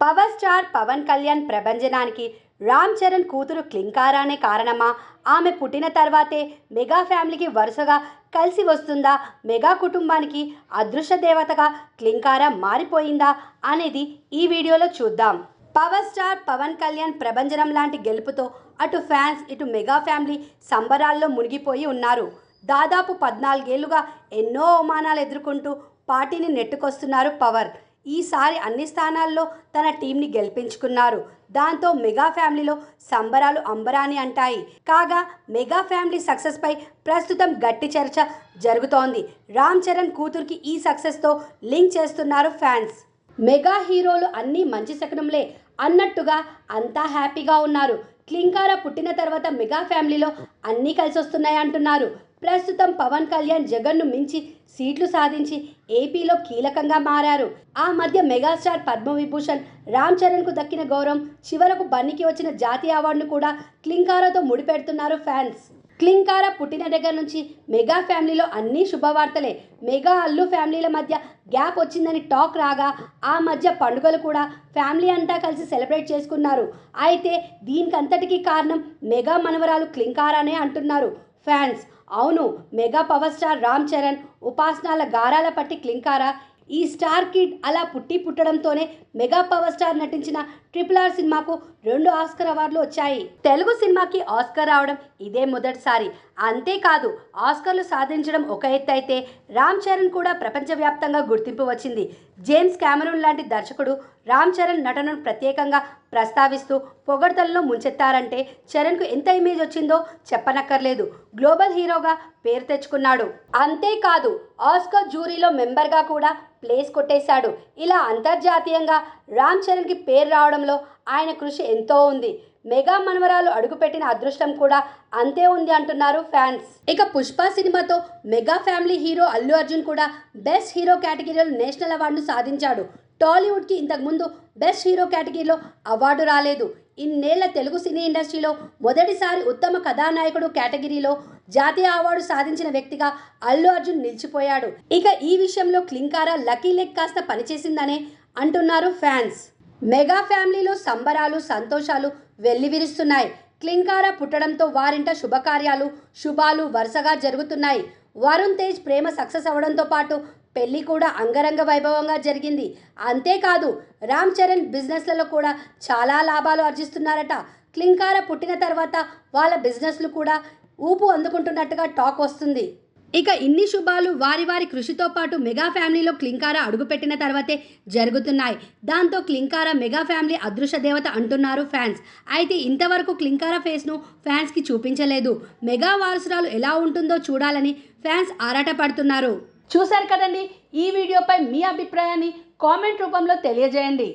Power star Pawan Kalyan ప్రభంజనానికి రామ్ చరణ్ కూతురు క్లింకారానే కారణమా? ఆమె పుట్టిన తర్వాతే మెగా ఫ్యామిలీకి వరుసగా కలిసి వస్తుందా? మెగా కుటుంబానికి అదృశ్య దేవతగా క్లింకారా మారిపోయిందా అనేది ఈ వీడియోలో చూద్దాం. పవర్ స్టార్ పవన్ కళ్యాణ్ ప్రభంజనం లాంటి గెలుపుతో అటు ఫ్యాన్స్ ఇటు మెగా ఫ్యామిలీ సంబరాల్లో మునిగిపోయి ఉన్నారు. దాదాపు పద్నాలుగేళ్ళుగా ఎన్నో అవమానాలు ఎదుర్కొంటూ పార్టీని నెట్టుకొస్తున్నారు పవర్ ఈసారి అన్ని స్థానాల్లో తన టీంని గెలిపించుకున్నారు. దాంతో మెగా ఫ్యామిలీలో సంబరాలు అంబరాని అంటాయి. కాగా మెగా ఫ్యామిలీ సక్సెస్పై ప్రస్తుతం గట్టి చర్చ జరుగుతోంది. రామ్ చరణ్ కూతురికి ఈ సక్సెస్తో లింక్ చేస్తున్నారు ఫ్యాన్స్. మెగా హీరోలు అన్నీ మంచి శకనంలే అన్నట్టుగా అంతా హ్యాపీగా ఉన్నారు. క్లింకార పుట్టిన తర్వాత మెగా ఫ్యామిలీలో అన్నీ కలిసి వస్తున్నాయి అంటున్నారు ప్రస్తుతం పవన్ కళ్యాణ్ జగన్ను మించి సీట్లు సాధించి ఏపీలో కీలకంగా మారారు. ఆ మధ్య మెగాస్టార్ పద్మవిభూషణ్ రామ్ చరణ్కు దక్కిన గౌరవం చివరకు బన్నీకి వచ్చిన జాతీయ అవార్డును కూడా క్లింకారాతో ముడిపెడుతున్నారు ఫ్యాన్స్. క్లింకార పుట్టిన దగ్గర నుంచి మెగా ఫ్యామిలీలో అన్ని శుభవార్తలే. మెగా అల్లు ఫ్యామిలీల మధ్య గ్యాప్ వచ్చిందని టాక్ రాగా ఆ మధ్య పండుగలు కూడా ఫ్యామిలీ అంతా కలిసి సెలబ్రేట్ చేసుకున్నారు. అయితే దీనికంతటికీ కారణం మెగా మనవరాలు క్లింకారానే అంటున్నారు. ఫ్యాన్స్ అవును mega power star Ram Charan ఉపాసనాల గారాల పట్టి క్లింకారా? ఈ స్టార్ కిడ్ అలా పుట్టి పుట్టడంతోనే మెగా పవర్ స్టార్ నటించిన ట్రిపుల్ ఆర్ సినిమాకు రెండు ఆస్కర్ అవార్డులు వచ్చాయి. తెలుగు సినిమాకి ఆస్కర్ రావడం ఇదే మొదటిసారి. అంతేకాదు ఆస్కర్లు సాధించడం ఒక ఎత్తు అయితే రామ్ చరణ్ కూడా ప్రపంచవ్యాప్తంగా గుర్తింపు వచ్చింది. జేమ్స్ క్యామరూన్ లాంటి దర్శకుడు రామ్ చరణ్ నటనను ప్రత్యేకంగా ప్రస్తావిస్తూ పొగడ్తల్లో ముంచెత్తారంటే చరణ్కు ఎంత ఇమేజ్ వచ్చిందో చెప్పనక్కర్లేదు. గ్లోబల్ హీరోగా పేరు తెచ్చుకున్నాడు. అంతేకాదు ఆస్కర్ జ్యూరీలో మెంబర్గా కూడా ప్లేస్ కొట్టేశాడు. ఇలా అంతర్జాతీయంగా రామ్ చరణ్కి పేరు రావడంలో ఆయన కృషి ఎంతో ఉంది. మెగా మనవరాలు అడుగుపెట్టిన అదృష్టం కూడా అంతే ఉంది అంటున్నారు ఫ్యాన్స్. ఇక పుష్ప సినిమాతో mega family hero Allu Arjun కూడా బెస్ట్ హీరో కేటగిరీలో నేషనల్ అవార్డును సాధించాడు. టాలీవుడ్కి ఇంతకుముందు బెస్ట్ హీరో కేటగిరీలో అవార్డు రాలేదు. ఇన్నేళ్ళ తెలుగు సినీ ఇండస్ట్రీలో మొదటిసారి ఉత్తమ కథానాయకుడు కేటగిరీలో జాతీయ అవార్డు సాధించిన వ్యక్తిగా అల్లు అర్జున్ నిలిచిపోయాడు. ఇక ఈ విషయంలో క్లింకారా లక్కీ లెగ్ కాస్త పనిచేసిందనే అంటున్నారు ఫ్యాన్స్. మెగా ఫ్యామిలీలో సంబరాలు సంతోషాలు వెల్లివిరుస్తున్నాయి. క్లింకార పుట్టడంతో వారింట శుభకార్యాలు శుభాలు వరుసగా జరుగుతున్నాయి. వరుణ్ తేజ్ ప్రేమ సక్సెస్ అవ్వడంతో పాటు పెళ్ళి కూడా అంగరంగ వైభవంగా జరిగింది. అంతేకాదు రామ్ చరణ్ బిజినెస్లలో కూడా చాలా లాభాలు ఆర్జిస్తున్నారట. క్లింకార పుట్టిన తర్వాత వాళ్ళ బిజినెస్లు కూడా ఊపు అందుకుంటున్నట్టుగా టాక్ వస్తుంది. ఇక ఇన్ని శుభాలు వారి వారి కృషితో పాటు మెగా ఫ్యామిలీలో క్లింకార అడుగుపెట్టిన తర్వాతే జరుగుతున్నాయి. దాంతో క్లింకార మెగా ఫ్యామిలీ అదృశ్య దేవత అంటున్నారు ఫ్యాన్స్. అయితే ఇంతవరకు క్లింకార ఫేస్ను ఫ్యాన్స్కి చూపించలేదు. మెగా వారసురాలు ఎలా ఉంటుందో చూడాలని ఫ్యాన్స్ ఆరాటపడుతున్నారు. చూశారు కదండి ఈ వీడియోపై మీ అభిప్రాయాన్ని కామెంట్ రూపంలో తెలియజేయండి.